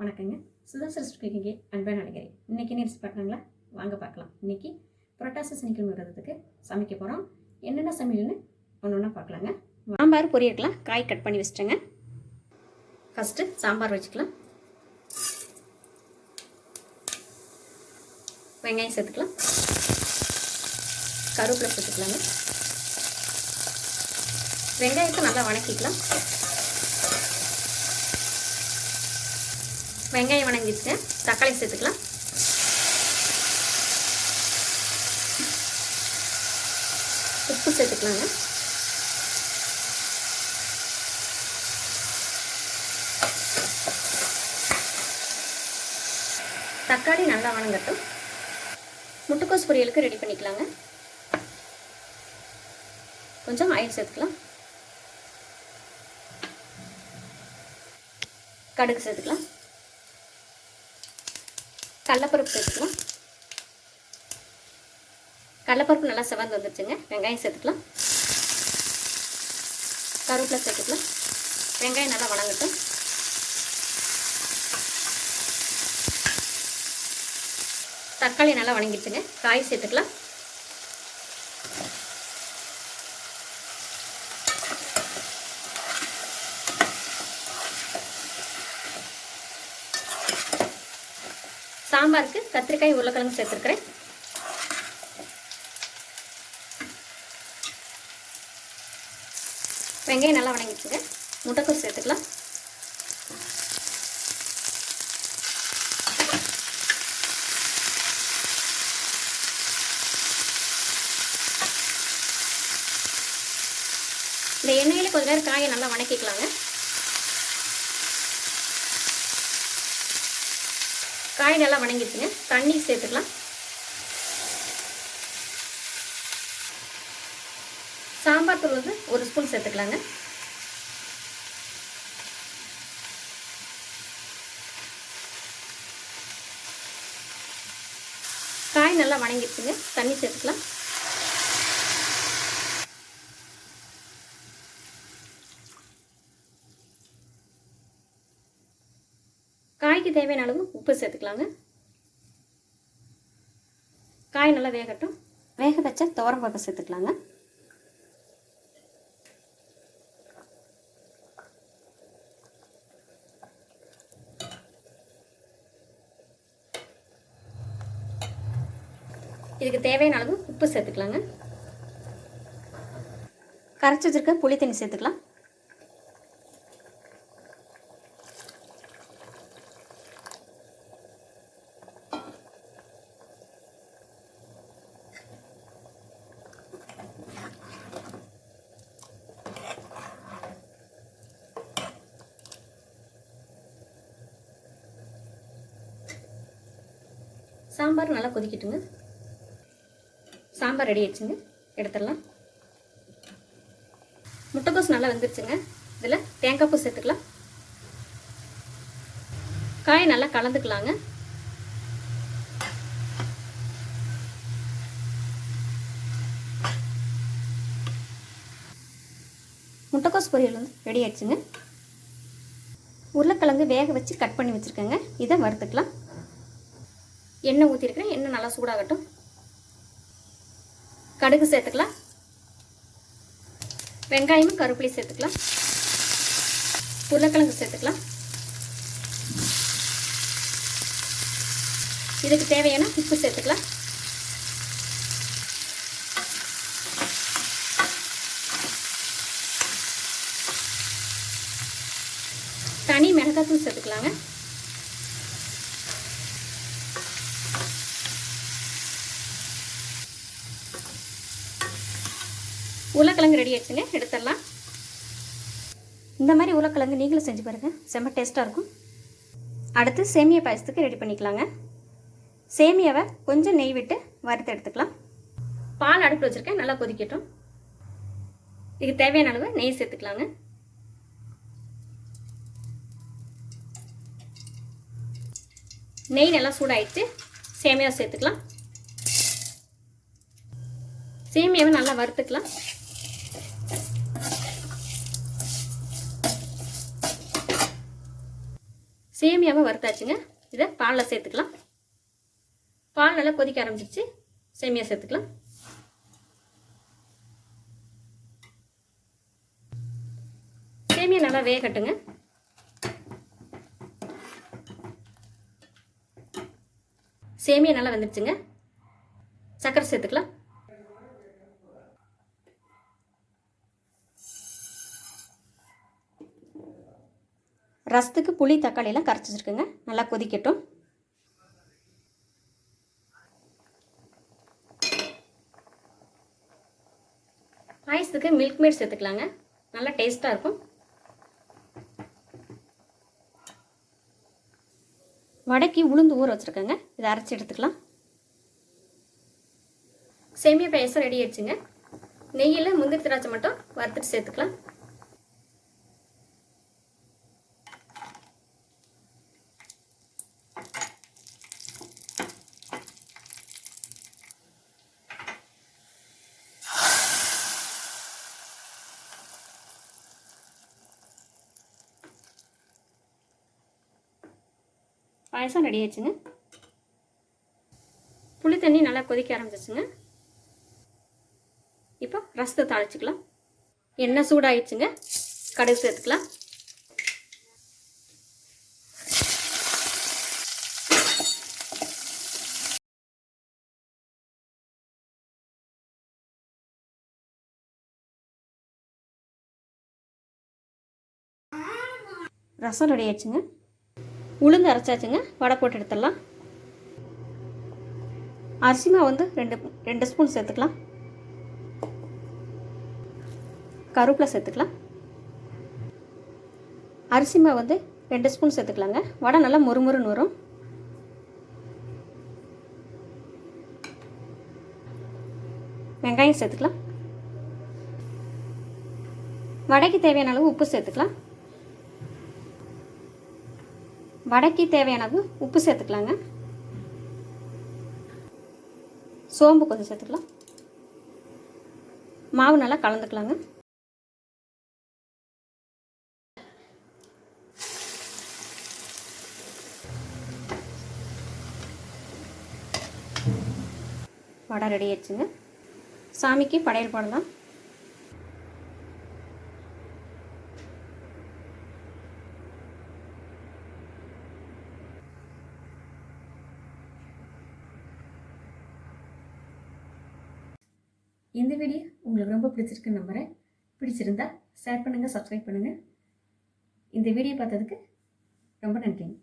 வணக்கங்க. சுதா குக்கிங்கே அன்பான அழைக்கிறேன் இன்னைக்கு என்ன ரெசிபி பார்க்கலாங்களா வாங்க பார்க்கலாம். இன்றைக்கி புரட்டாசி சனிக்கிழமை விரதத்துக்கு சமைக்க போகிறோம் என்னென்ன சமையல்னு ஒன்று ஒன்றா பார்க்கலாங்க. சாம்பார் பொரியக்கலாம் காய் கட் பண்ணி வச்சுட்டேங்க. ஃபஸ்ட்டு சாம்பார் வச்சுக்கலாம். வெங்காயம் சேர்த்துக்கலாம். கருவேப்பிலை சேர்த்துக்கலாங்க. வெங்காயத்தை நல்லா வணக்கிக்கலாம். வெங்காயம் வணங்கிடுச்சு. தக்காளி சேர்த்துக்கலாம். உப்பு சேர்த்துக்கலாங்க. தக்காளி நல்லா வணங்கட்டும். முட்டைக்கோஸ் பொரியலுக்கு ரெடி பண்ணிக்கலாங்க. கொஞ்சம் ஆயில் சேர்த்துக்கலாம். கடுகு சேர்த்துக்கலாம். கடலப்பருப்பு சேர்த்துக்கலாம் கடலப்பருப்பு நல்லா செவந்து வந்துருச்சுங்க. வெங்காயம் சேர்த்துக்கலாம். கருவேப்பிலை சேர்த்துக்கலாம். வெங்காயம் நல்லா வணங்கட்டும். தக்காளி நல்லா வணங்கிடுச்சுங்க. காய் சேர்த்துக்கலாம். சாம்பாருக்கு கத்திரிக்காய் உருளைக்கிழங்கு சேர்த்துருக்குறேன். வெங்காயம் நல்லா வணங்கிச்சுங்க முட்டைக்கோஸ் சேர்த்துக்கலாம். இந்த எண்ணெயில் கொஞ்ச நேரம் காயை நல்லா வணக்கிக்கலாங்க. காய் நல்லா வணங்கிடுச்சுங்க. தண்ணி சேர்த்துக்கலாம். சாம்பார் தூள் வந்து ஒரு ஸ்பூன் சேர்த்துக்கலாங்க. காய் நல்லா வணங்கிடுச்சுங்க. தண்ணி சேர்த்துக்கலாம். காய்க்கு தேவையான அளவு உப்பு சேர்த்துக்கலாங்க. காய் நல்லா வேகட்டும். வேக வச்ச துவரம் சேர்த்துக்கலாங்க. இதுக்கு தேவையான அளவு உப்பு சேர்த்துக்கலாங்க. கரைச்சி வச்சிருக்க புளி தண்ணி சேர்த்துக்கலாம். சாம்பார் நல்லா கொதிக்கட்டுங்க. சாம்பார் ரெடி ஆயிடுச்சுங்க. எடுத்துடலாம். முட்டைக்கோஸ் நல்லா வந்துருச்சுங்க. இதில் தேங்காய் பூ சேர்த்துக்கலாம். காய் நல்லா கலந்துக்கலாங்க. முட்டைக்கோஸ் பொரியல் வந்து ரெடி ஆயிடுச்சுங்க. உருளைக்கிழங்கு வேக வச்சு கட் பண்ணி வச்சுருக்கேங்க. இதை வறுத்துக்கலாம். எண்ணெய் ஊற்றிருக்கிறேன் எண்ணெய் நல்லா சூடாகட்டும். கடுகு சேர்த்துக்கலாம். வெங்காயமும் கருவேப்பிலையும் சேர்த்துக்கலாம். உருளைக்கிழங்கு சேர்த்துக்கலாம். இதுக்கு தேவையான உப்பு சேர்த்துக்கலாம். தனி மிளகாத்தூள் சேர்த்துக்கலாங்க. உருளைக்கிழங்கு ரெடி ஆச்சுங்க எடுத்துடலாம். இந்த மாதிரி உருளைக்கிழங்கு நீங்களும் செஞ்சு பாருங்கள் செம்ம டேஸ்ட்டாக இருக்கும். அடுத்து சேமியா பாயசத்துக்கு ரெடி பண்ணிக்கலாங்க. சேமியாவை கொஞ்சம் நெய் விட்டு வறுத்து எடுத்துக்கலாம். பால் அடுப்பு வச்சுருக்கேன். நல்லா கொதிக்கட்டும். இதுக்கு தேவையான அளவு நெய் சேர்த்துக்கலாங்க. நெய் நல்லா சூடாயிடுச்சு சேமியாவை சேர்த்துக்கலாம். சேமியாவை நல்லா வறுத்துக்கலாம். சேமியாவை வறுத்தாச்சுங்க. இதை பாலில் சேர்த்துக்கலாம். பால் நல்லா கொதிக்க ஆரம்பிச்சிருச்சு. சேமியா சேர்த்துக்கலாம். சேமியா நல்லா வேகட்டுங்க. சேமியா நல்லா வந்துடுச்சுங்க சர்க்கரை சேர்த்துக்கலாம். ரசத்துக்கு புளி தக்காளியெல்லாம் கரைச்சி வச்சுருக்குங்க நல்லா கொதிக்கட்டும். பாயசத்துக்கு மில்க் மேட் சேர்த்துக்கலாங்க. நல்லா டேஸ்ட்டாக இருக்கும். வடக்கி உளுந்து ஊற வச்சுருக்கேங்க. இதை அரைச்சி எடுத்துக்கலாம். சேமியா பாயசம் ரெடி ஆயிடுச்சுங்க. நெய்யில் முந்திரி திராட்சை மட்டும் வறுத்துட்டு சேர்த்துக்கலாம். பாயசம் ரெடி ஆயிடுச்சுங்க. புளி தண்ணி நல்லா கொதிக்க ஆரம்பிச்சிச்சுங்க இப்போ ரசத்தை தாளிச்சுக்கலாம். எண்ணெய் சூடாயிடுச்சுங்க. கடுகு சேர்த்துக்கலாம். ரசம் ரெடி ஆயிடுச்சுங்க. உளுந்து அரைச்சாச்சுங்க. வடை போட்டு எடுத்துடலாம். அரிசி மாவு வந்து ரெண்டு ரெண்டு ஸ்பூன் சேர்த்துக்கலாம். கருவேப்பிலை சேர்த்துக்கலாம். அரிசி மாவு வந்து ரெண்டு ஸ்பூன் சேர்த்துக்கலாங்க. வடை நல்லா முறுமுறுன்னு வரும். வெங்காயம் சேர்த்துக்கலாம். வடைக்கு தேவையான அளவு உப்பு சேர்த்துக்கலாம். வடைக்கு தேவையானது உப்பு சேர்த்துக்கலாங்க. சோம்பு கொஞ்சம் சேர்த்துக்கலாம். மாவு நல்லா கலந்துக்கலாங்க. வடை ரெடி ஆயிடுச்சுங்க. சாமிக்கு படையல் போடலாம். இந்த வீடியோ உங்களுக்கு ரொம்ப பிடிச்சிருக்குன்னு நம்புகிறேன் பிடிச்சிருந்தா ஷேர் பண்ணுங்கள் சப்ஸ்கிரைப் பண்ணுங்கள் இந்த வீடியோ பார்த்ததுக்கு ரொம்ப நன்றிங்க.